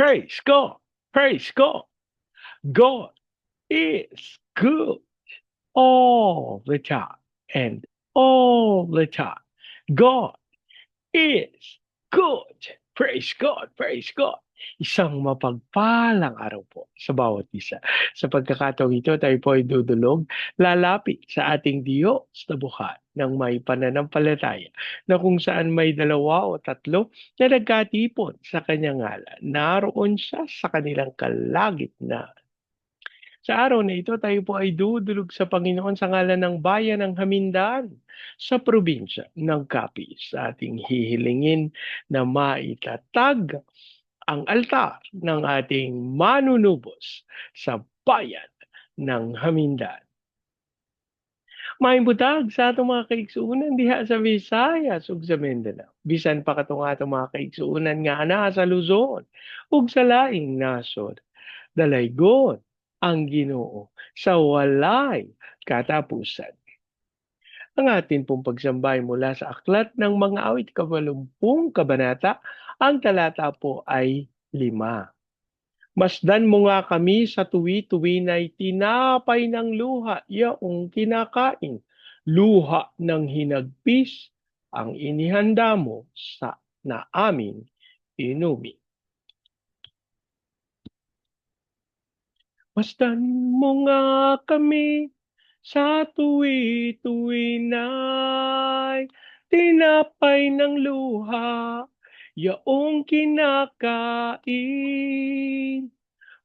Praise God. Praise God. God is good all the time and all the time. God is good. Praise God. Praise God. Isang mapagpalang araw po sa bawat isa. Sa pagkakataong ito, tayo po ay dudulog, lalapit sa ating Diyos na buhat ng may pananampalataya na kung saan may dalawa o tatlo na nagkatipon sa kanyang ngalan. Naroon siya sa kanilang kalagitnaan. Sa araw na ito, tayo po ay dudulog sa Panginoon sa ngalan ng bayan ng Hamindan sa probinsya ng Capiz. Ating hihilingin na maitatag ang altar ng ating manunubos sa bayan ng Hamindan. Maimbutag sa atong mga kaigsuunan diha sa Visayas ug sa Mindanao. Bisan pa katong atong mga kaigsuunan nga ana sa Luzon ug sa laing nasod. Dalaygon ang Ginoo sa walay katapusan. Ang atin pong pagsambay mula sa aklat ng mga awit kawalumpung kabanata, ang talata po ay lima. Masdan mo nga kami sa tuwi-tuwi na tinapay ng luha, yaong kinakain, luha ng hinagpis, ang inihanda mo sa na amin inumi. Masdan mo nga kami sa tuwi-tuwi na'y tinapay ng luha, yaong kinakain.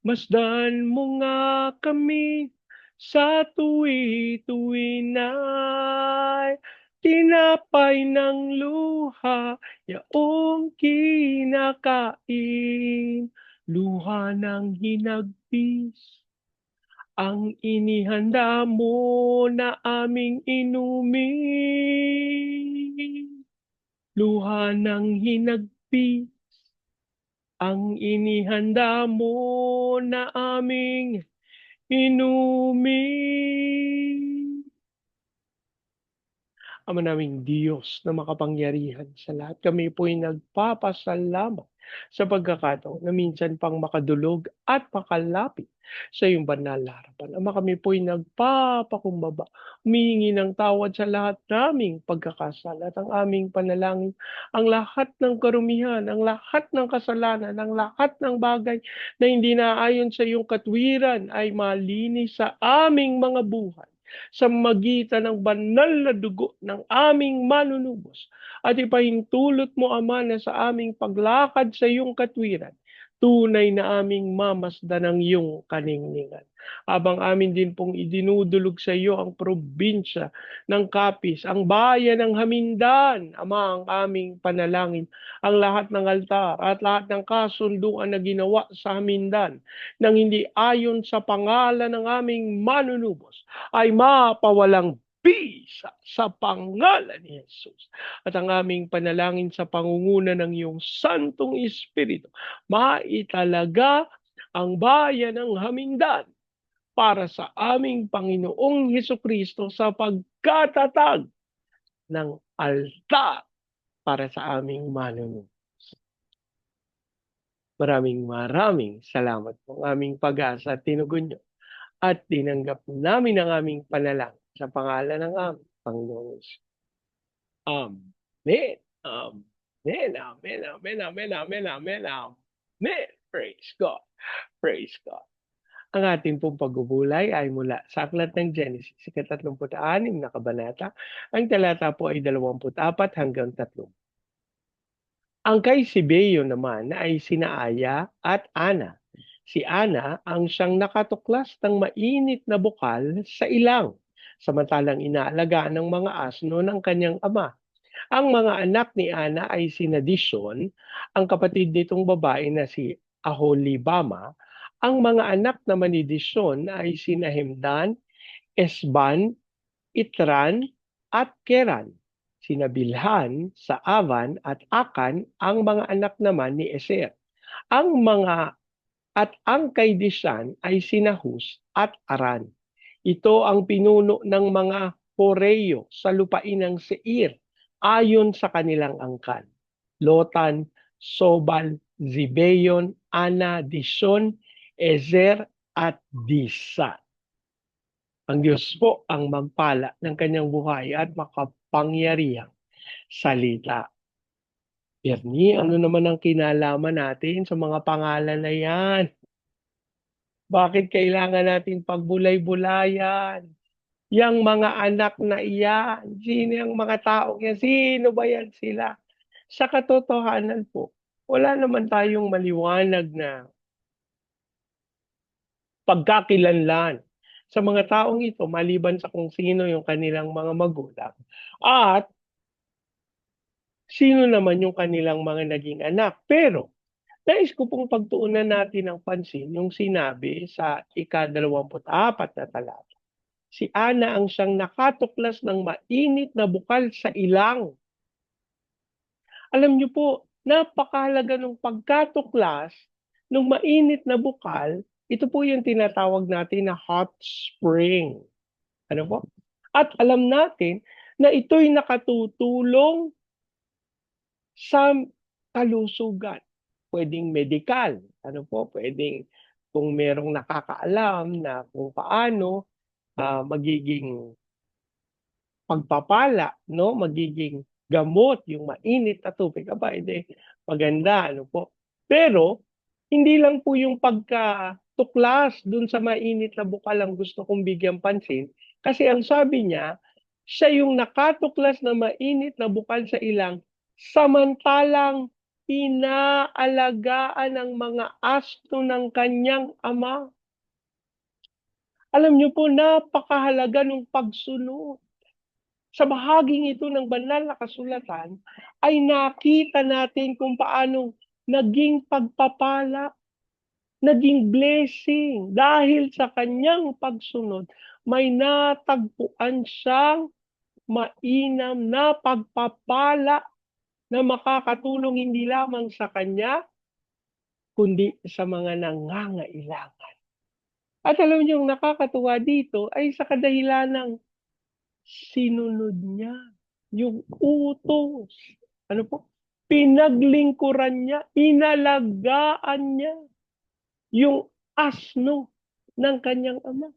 Masdan mo nga kami sa tuwi-tuwi na'y tinapay ng luha, yaong kinakain. Luha ng hinagpis, ang inihanda mo na aming inumin. Luha ng hinagpis, ang inihanda mo na aming inumin. Ama naming Diyos na makapangyarihan sa lahat, kami po'y nagpapasalamat sa pagkakataon na minsan pang makadulog at makalapit sa iyong banal na harapan. Ama kami po'y nagpapakumbaba, humihingi ng tawad sa lahat naming pagkakasala at ang aming panalangin, ang lahat ng karumihan, ang lahat ng kasalanan, ang lahat ng bagay na hindi naayon sa iyong katwiran ay malinis sa aming mga buhay sa magitan ng banal na dugo ng aming manunubos. At ipahintulot mo, Ama, na sa aming paglakad sa iyong katwiran, tunay na aming mamasdan ng iyong kaningningan. Habang amin din pong idinudulog sa iyo ang probinsya ng Kapis, ang bayan ng Hamindan, Ama, ang aming panalangin, ang lahat ng altar at lahat ng kasunduan na ginawa sa Hamindan nang hindi ayon sa pangalan ng aming manunubos ay mapawalang bisa sa pangalan ni Jesus. At ang aming panalangin sa pangunguna ng iyong Santong Espiritu, maitalaga ang bayan ng Hamindan para sa aming Panginoong Heso Kristo sa pagkatatag ng altar para sa aming manunod. Maraming maraming salamat po ang aming pag-asa at tinugon nyo at tinanggap namin ang aming panalangin sa pangalan ng aming Panginoon. Amen. Amen. Amen. Amen. Amen. Amen. Amen. Amen. Praise God. Praise God. Ang ating pong pagbubulay ay mula sa Aklat ng Genesis, ika-36 na kabanata. Ang talata po ay 24 hanggang 30. Ang kay Sibeo naman ay sina Aya at Ana. Si Ana ang siyang nakatuklas ng mainit na bukal sa ilang, samantalang inaalagaan ng mga asno ng kanyang ama. Ang mga anak ni Ana ay sina Dishon, ang kapatid nitong babae na si Aholibama, ang mga anak naman ni Dishon ay sina Hemdan, Esban, Itran, at Keran. Sina Bilhan, sa Avan at Akan ang mga anak naman ni Eser. Ang mga at ang kay Dishan ay sina Hus at Aran. Ito ang pinuno ng mga Horeyo sa lupain ng Seir ayon sa kanilang angkan. Lotan, Sobal, Zibeyon, Ana, Dison, Ezer, at Disa. Ang Diyos po ang magpala ng kanyang buhay at makapangyarihang salita. Bernie, ano naman ang kinalaman natin sa mga pangalan na yan? Bakit kailangan natin pagbulay-bulayan? Yang mga anak na iyan, sino yung mga tao yan? Sino ba yan sila? Sa katotohanan po, wala naman tayong maliwanag na pagkakilanlan sa mga taong ito maliban sa kung sino yung kanilang mga magulang at sino naman yung kanilang mga naging anak. Pero nais ko pong pagtuunan natin ng pansin yung sinabi sa ika-24 na talata. Si Ana ang siyang nakatuklas ng mainit na bukal sa ilang. Alam niyo po, napakahalaga ng pagkatuklas ng mainit na bukal ito po yung tinatawag natin na hot spring. Ano po? At alam natin na ito'y nakatutulong sa kalusugan. Pwedeng medical. Ano po? Pwedeng kung merong nakakaalam na kung paano uh, magiging pagpapala, no? Magiging gamot yung mainit na tubig. Aba, hindi. Maganda, ano po. Pero, hindi lang po yung pagka tuklas dun sa mainit na bukal ang gusto kong bigyan pansin. Kasi ang sabi niya, siya yung nakatuklas na mainit na bukal sa ilang samantalang inaalagaan ng mga asto ng kanyang ama. Alam niyo po, napakahalaga ng pagsunod. Sa bahaging ito ng banal na kasulatan, ay nakita natin kung paano naging pagpapala naging blessing dahil sa kanyang pagsunod may natagpuan siyang mainam na pagpapala na makakatulong hindi lamang sa kanya kundi sa mga nangangailangan. At alam niyo, yung nakakatuwa dito ay sa kadahilan ng sinunod niya yung utos. Ano po? Pinaglingkuran niya, inalagaan niya yung asno ng kanyang ama.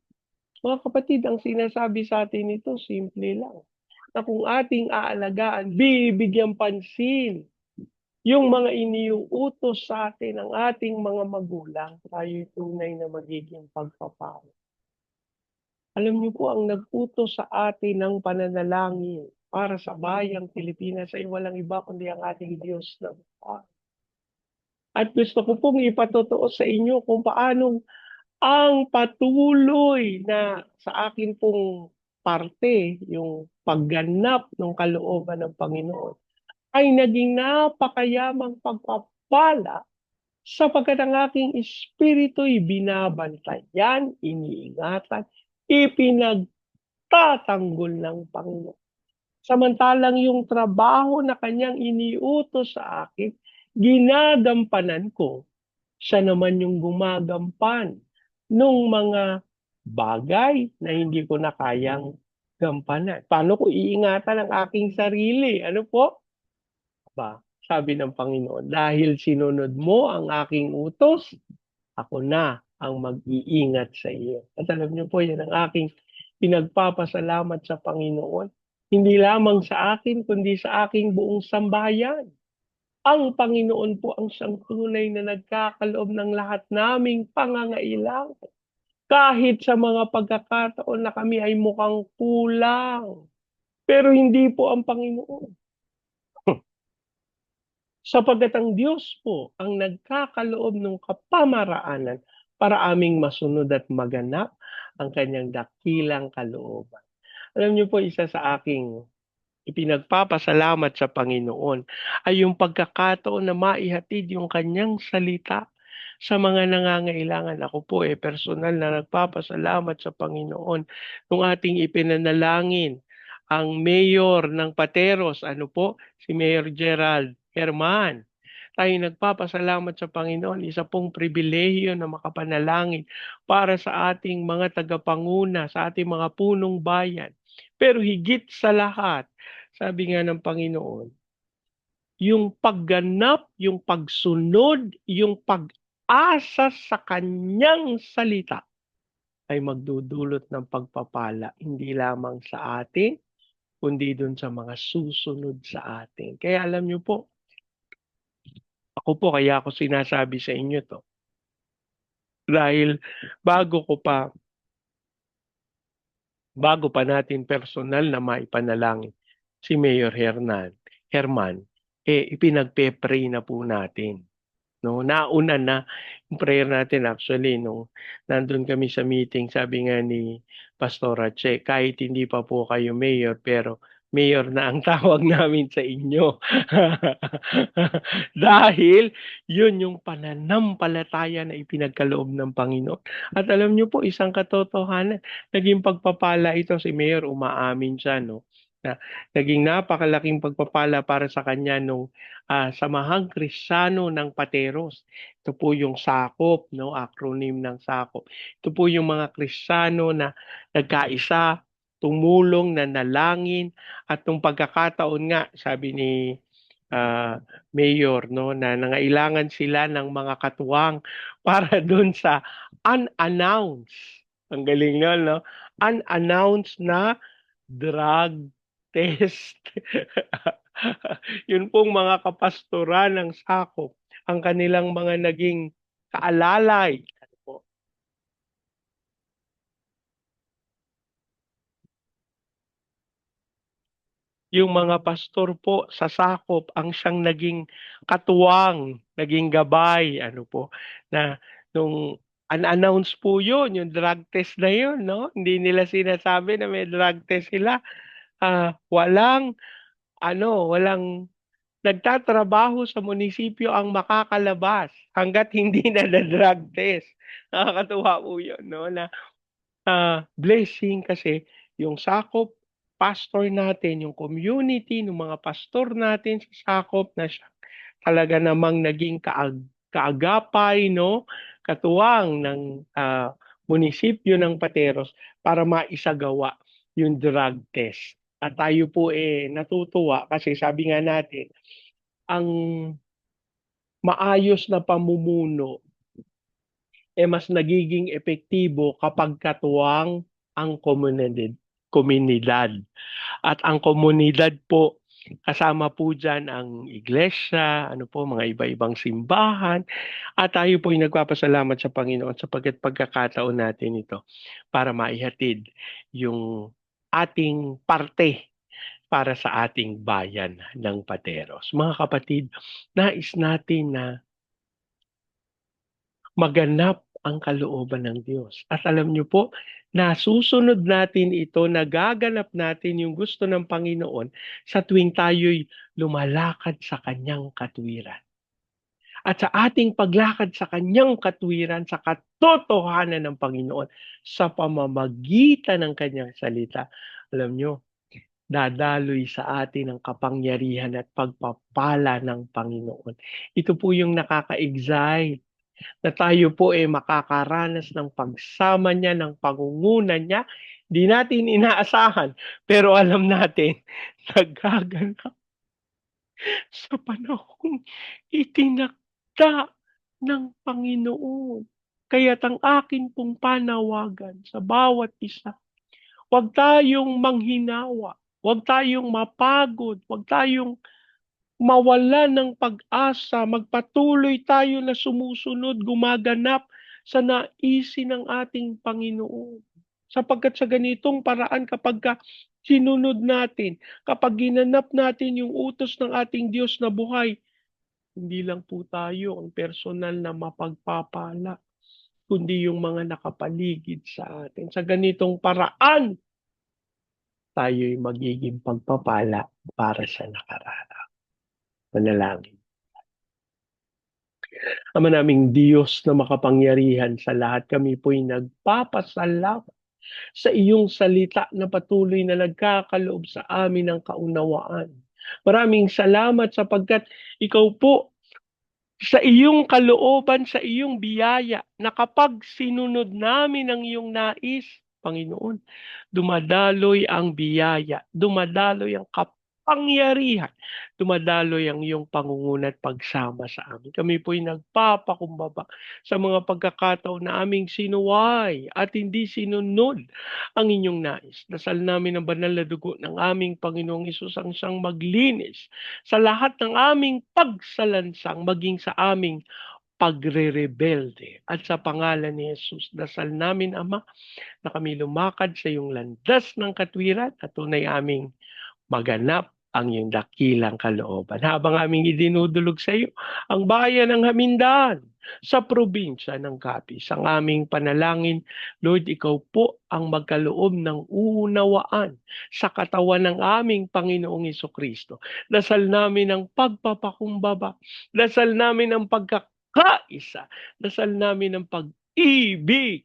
Mga kapatid, ang sinasabi sa atin ito, simple lang. Na kung ating aalagaan, bibigyan pansin yung mga iniuutos sa atin ng ating mga magulang, tayo tunay na magiging pagpapalo. Alam niyo po, ang nag-utos sa atin ng pananalangin para sa bayang Pilipinas ay walang iba kundi ang ating Diyos na buhay. At gusto ko pong ipatotoo sa inyo kung paano ang patuloy na sa akin pong parte, yung pagganap ng kalooban ng Panginoon, ay naging napakayamang pagpapala sapagkat ang aking espiritu'y binabantayan, iniingatan, ipinagtatanggol ng Panginoon. Samantalang yung trabaho na kanyang iniutos sa akin ginagampanan ko, siya naman yung gumagampan nung mga bagay na hindi ko na kayang gampanan. Paano ko iingatan ang aking sarili? Ano po? Ba, sabi ng Panginoon, dahil sinunod mo ang aking utos, ako na ang mag-iingat sa iyo. At alam niyo po, yan ang aking pinagpapasalamat sa Panginoon. Hindi lamang sa akin, kundi sa aking buong sambayan. Ang Panginoon po ang siyang tunay na nagkakaloob ng lahat naming pangangailangan. Kahit sa mga pagkakataon na kami ay mukhang kulang. Pero hindi po ang Panginoon. Sapagat ang Diyos po ang nagkakaloob ng kapamaraanan para aming masunod at maganap ang kanyang dakilang kalooban. Alam niyo po, isa sa aking ipinagpapasalamat sa Panginoon ay yung pagkakataon na maihatid yung kanyang salita sa mga nangangailangan. Ako po eh personal na nagpapasalamat sa Panginoon nung ating ipinanalangin ang mayor ng Pateros, ano po, si Mayor Gerald Herman. Tayo nagpapasalamat sa Panginoon, isa pong pribilehiyo na makapanalangin para sa ating mga tagapanguna, sa ating mga punong bayan. Pero higit sa lahat, sabi nga ng Panginoon, yung pagganap, yung pagsunod, yung pag pag-asa sa kanyang salita ay magdudulot ng pagpapala hindi lamang sa atin, kundi dun sa mga susunod sa atin. Kaya alam niyo po, ako po kaya ako sinasabi sa inyo to. Dahil bago ko pa bago pa natin personal na maipanalangin si Mayor Hernan, Herman, eh ipinagpe-pray na po natin. No, nauna na yung prayer natin actually nung nandun kami sa meeting, sabi nga ni Pastora Che, kahit hindi pa po kayo mayor pero mayor na ang tawag namin sa inyo. Dahil yun yung pananampalataya na ipinagkaloob ng Panginoon. At alam niyo po, isang katotohanan, naging pagpapala ito si Mayor, umaamin siya, no? Na, naging napakalaking pagpapala para sa kanya nung uh, Samahang Kristyano ng Pateros. Ito po yung sakop, no? acronym ng sakop. Ito po yung mga Kristyano na nagkaisa, tumulong na nalangin at nung pagkakataon nga sabi ni uh, mayor no na nangailangan sila ng mga katuwang para doon sa unannounced ang galing no no unannounced na drug test yun pong mga kapastora ng sakop ang kanilang mga naging kaalalay yung mga pastor po sa sakop ang siyang naging katuwang, naging gabay, ano po, na nung unannounced po yun, yung drug test na yun, no? Hindi nila sinasabi na may drug test sila. Uh, walang, ano, walang nagtatrabaho sa munisipyo ang makakalabas hanggat hindi na drug test. Nakakatuwa po yun, no? Na uh, blessing kasi yung sakop pastor natin, yung community ng mga pastor natin sa sakop na siya talaga namang naging kaag kaagapay, no? katuwang ng uh, munisipyo ng Pateros para maisagawa yung drug test. At tayo po eh natutuwa kasi sabi nga natin, ang maayos na pamumuno eh mas nagiging epektibo kapag katuwang ang komunidad komunidad. At ang komunidad po, kasama po dyan ang iglesia, ano po, mga iba-ibang simbahan. At tayo po ay nagpapasalamat sa Panginoon sapagkat pagkakataon natin ito para maihatid yung ating parte para sa ating bayan ng Pateros. Mga kapatid, nais natin na maganap ang kalooban ng Diyos. At alam niyo po, nasusunod natin ito, nagaganap natin yung gusto ng Panginoon sa tuwing tayo'y lumalakad sa kanyang katwiran. At sa ating paglakad sa kanyang katwiran, sa katotohanan ng Panginoon, sa pamamagitan ng kanyang salita, alam nyo, dadaloy sa atin ang kapangyarihan at pagpapala ng Panginoon. Ito po yung nakaka-excite na tayo po ay makakaranas ng pagsama niya, ng pangungunan niya. Di natin inaasahan, pero alam natin, nagaganap sa panahon itinakda ng Panginoon. Kaya't ang akin pong panawagan sa bawat isa, huwag tayong manghinawa, huwag tayong mapagod, huwag tayong mawala ng pag-asa, magpatuloy tayo na sumusunod, gumaganap sa naisin ng ating Panginoon. Sapagkat sa ganitong paraan kapag ka sinunod natin, kapag ginanap natin yung utos ng ating Diyos na buhay, hindi lang po tayo ang personal na mapagpapala, kundi yung mga nakapaligid sa atin. Sa ganitong paraan, tayo'y magiging pagpapala para sa nakararap manalangin. Ama naming Diyos na makapangyarihan sa lahat, kami po'y nagpapasalamat sa iyong salita na patuloy na nagkakaloob sa amin ng kaunawaan. Maraming salamat sapagkat ikaw po sa iyong kalooban, sa iyong biyaya, na kapag sinunod namin ang iyong nais, Panginoon, dumadaloy ang biyaya, dumadaloy ang kap kapangyarihan. Dumadaloy ang iyong pangunguna at pagsama sa amin. Kami po'y nagpapakumbaba sa mga pagkakataon na aming sinuway at hindi sinunod ang inyong nais. Dasal namin ang banal na dugo ng aming Panginoong Isus ang siyang maglinis sa lahat ng aming pagsalansang maging sa aming pagre-rebelde. At sa pangalan ni Jesus, dasal namin, Ama, na kami lumakad sa iyong landas ng katwiran at tunay aming maganap ang iyong dakilang kalooban. Habang aming idinudulog sa iyo ang bayan ng Hamindan sa probinsya ng Capiz. Ang aming panalangin, Lord, ikaw po ang magkaloob ng uunawaan sa katawan ng aming Panginoong Iso Kristo. Dasal namin ang pagpapakumbaba. Dasal namin ang pagkakaisa. Dasal namin ang pag-ibig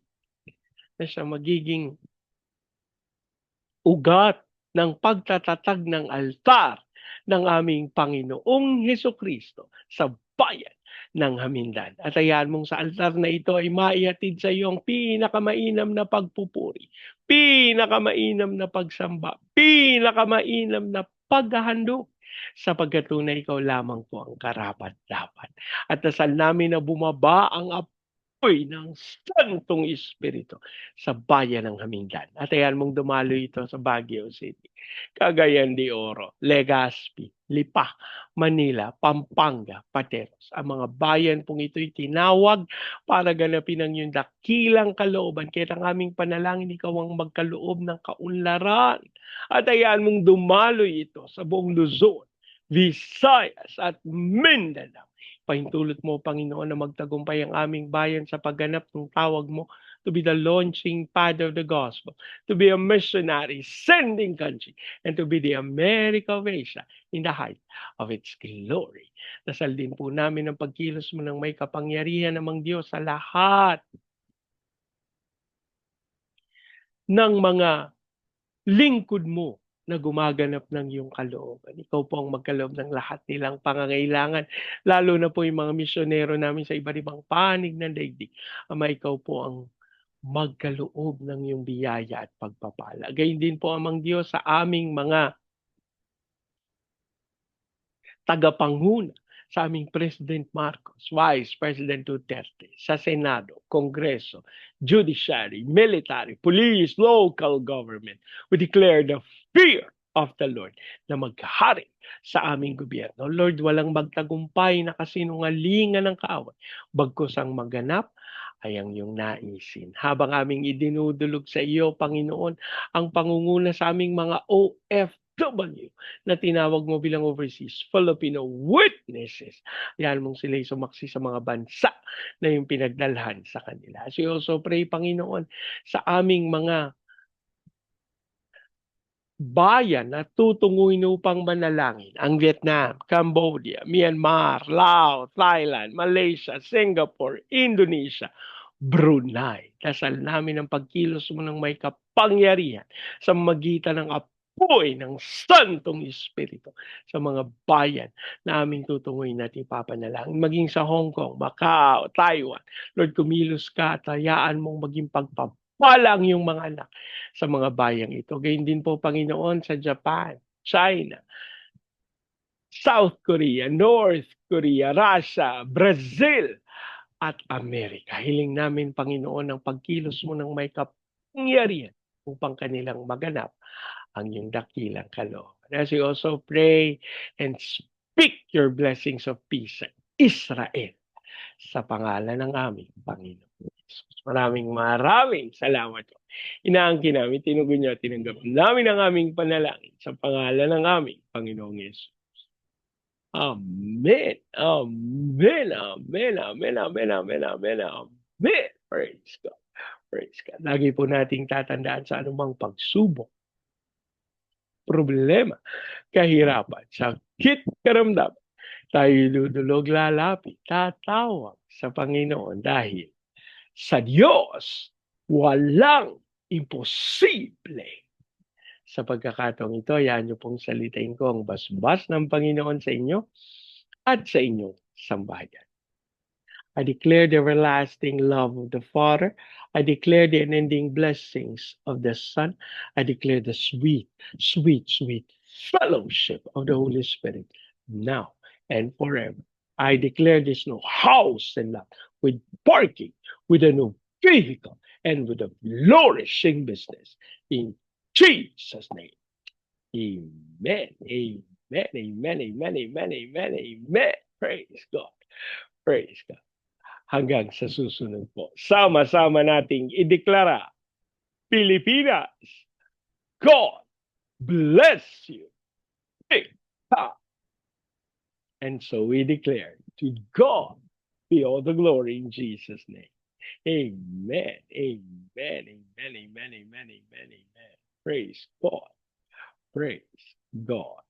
na siya magiging ugat ng pagtatatag ng altar ng aming Panginoong Heso Kristo sa bayan ng Hamindan. At ayan mong sa altar na ito ay maihatid sa iyo ang pinakamainam na pagpupuri, pinakamainam na pagsamba, pinakamainam na paghahandog sapagkat tunay ikaw lamang po ang karapat-dapat. At dasal namin na bumaba ang apoy ng Santong Espiritu sa bayan ng Hamindan. At ayan mong dumalo ito sa Baguio City, Cagayan de Oro, Legazpi, Lipa, Manila, Pampanga, Pateros. Ang mga bayan pong ito'y tinawag para ganapin ang iyong dakilang kalooban. Kaya ang aming panalangin, ikaw ang magkaloob ng kaunlaran. At ayan mong dumalo ito sa buong Luzon, Visayas at Mindanao Pahintulot mo, Panginoon, na magtagumpay ang aming bayan sa pagganap ng tawag mo to be the launching pad of the gospel, to be a missionary sending country, and to be the America of Asia in the height of its glory. Dasal din po namin ang pagkilos mo ng may kapangyarihan namang Diyos sa lahat ng mga lingkod mo na gumaganap ng iyong kalooban. Ikaw po ang magkaloob ng lahat nilang pangangailangan, lalo na po yung mga misyonero namin sa iba't ibang panig ng daigdig. Ama, ikaw po ang magkaloob ng iyong biyaya at pagpapala. Gayun din po amang Diyos sa aming mga tagapanghuna sa aming President Marcos, Vice President Duterte, sa Senado, Kongreso, Judiciary, Military, Police, Local Government. We declare the fear of the Lord na maghari sa aming gobyerno. Lord, walang magtagumpay na kasinungalingan ng kaaway. Bagkus ang maganap ay ang iyong naisin. Habang aming idinudulog sa iyo, Panginoon, ang pangunguna sa aming mga OFW na tinawag mo bilang overseas Filipino witnesses. Yan mong sila sumaksi sa mga bansa na yung pinagdalhan sa kanila. As we also pray, Panginoon, sa aming mga bayan na tutunguhin upang manalangin ang Vietnam, Cambodia, Myanmar, Laos, Thailand, Malaysia, Singapore, Indonesia, Brunei. Dasal namin ang pagkilos mo ng may kapangyarihan sa magitan ng apoy ng Santong Espiritu sa mga bayan na aming tutunguhin natin ipapanalangin. Maging sa Hong Kong, Macau, Taiwan. Lord, kumilos ka at hayaan mong maging pagpap wala ang iyong mga anak sa mga bayang ito. Gayun din po, Panginoon, sa Japan, China, South Korea, North Korea, Russia, Brazil, at Amerika. Hiling namin, Panginoon, ang pagkilos mo ng may kapangyarihan upang kanilang maganap ang iyong dakilang kalooban. As we also pray and speak your blessings of peace sa Israel sa pangalan ng aming Panginoon. Maraming maraming salamat po. Inaangkin namin, tinugon niyo, tinanggap namin ang aming panalangin sa pangalan ng aming Panginoong Yesus. Amen. Amen. Amen. Amen. Amen. Amen. Amen. Amen. Praise God. Praise God. Lagi po nating tatandaan sa anumang pagsubok, problema, kahirapan, sakit, karamdaman. Tayo lululog lalapit, tatawag sa Panginoon dahil sa Diyos, walang imposible. Sa pagkakataong ito, yan niyo pong salitain ko ang basbas ng Panginoon sa inyo at sa inyong sambahayan. I declare the everlasting love of the Father. I declare the unending blessings of the Son. I declare the sweet, sweet, sweet fellowship of the Holy Spirit now and forever. I declare this new house and lot with parking, with a new vehicle, and with a flourishing business. In Jesus' name. Amen. Amen. Amen. Amen. Amen. Amen. Amen. Praise God. Praise God. Hanggang sa susunod po. Sama-sama nating ideklara. Pilipinas. God bless you. Big time. And so we declare to God be all the glory in Jesus' name. Amen. Amen. Amen. Amen. Amen. Amen. Amen. Praise God. Praise God.